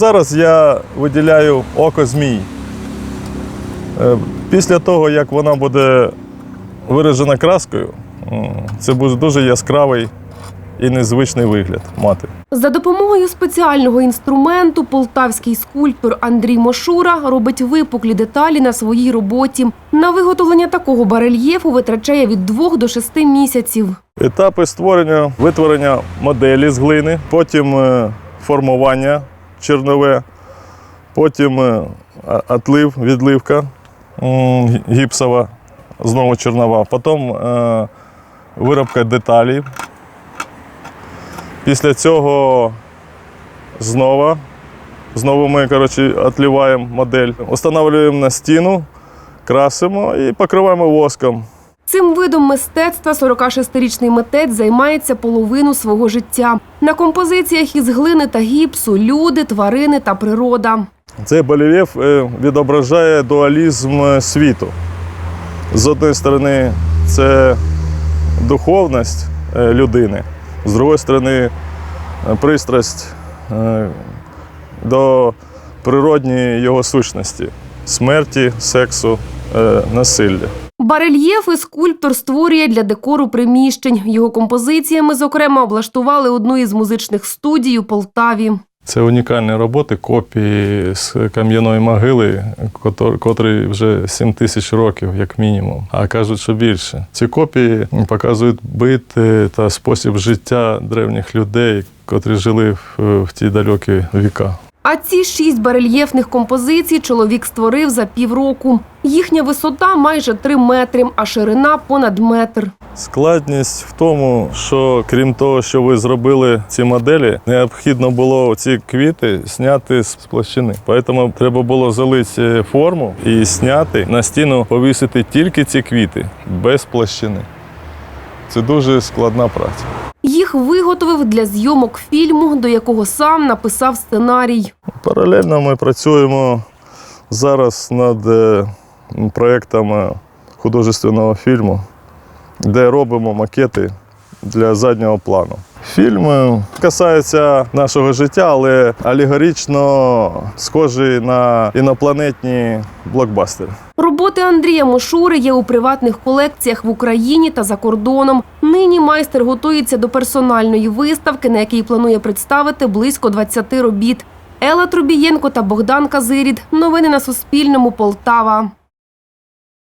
Зараз я виділяю око змій. Е, Після того, як вона буде виражена краскою, це буде дуже яскравий і незвичний вигляд мати. За допомогою спеціального інструменту полтавський скульптор Андрій Мошура робить випуклі деталі на своїй роботі. На виготовлення такого барельєфу витрачає від двох до шести місяців. Етапи створення, витворення моделі з глини, потім е, формування чернове, потім е, отлив, відливка гіпсова, знову чернова, потім е, виробка деталей. Після цього знову, знову ми коротше, отліваємо модель, встановлюємо на стіну, красимо і покриваємо воском. Цим видом мистецтва 46-річний митець займається половину свого життя. На композиціях із глини та гіпсу люди, тварини та природа. Цей барельєф е, відображає дуалізм е, світу. З однієї сторони, це духовність е, людини, з іншої сторони, пристрасть до природньої його сущності смерті, сексу, насилля. Барельєфи скульптор створює для декору приміщень. Його композиціями, зокрема, облаштували одну із музичних студій у Полтаві. Це унікальні роботи, копії з кам'яної могили, котор- вже 7 тисяч років, як мінімум, а кажуть, що більше. Ці копії показують бит та спосіб життя древніх людей, котрі жили в ті далекі віка. А ці шість барельєфних композицій чоловік створив за півроку. Їхня висота майже три метри, а ширина понад метр. Складність в тому, що крім того, що ви зробили ці моделі, необхідно було ці квіти зняти з площини. Тому треба було залити е, форму і зняти на стіну, повісити тільки ці квіти без площини. Це дуже складна праця. Їх виготовив для зйомок фільму, до якого сам написав сценарій. Паралельно ми працюємо зараз над проектами е, художественного фільму, де робимо макети для заднього плану. Фільм касається нашого життя, але алегорично схожий на інопланетні блокбастери. Роботи Андрія Мошури є у приватних колекціях в Україні та за кордоном. Нині майстер готується до персональної виставки, на якій планує представити близько 20 робіт. Ела Трубієнко та Богдан Казирід. Новини на Суспільному. Полтава.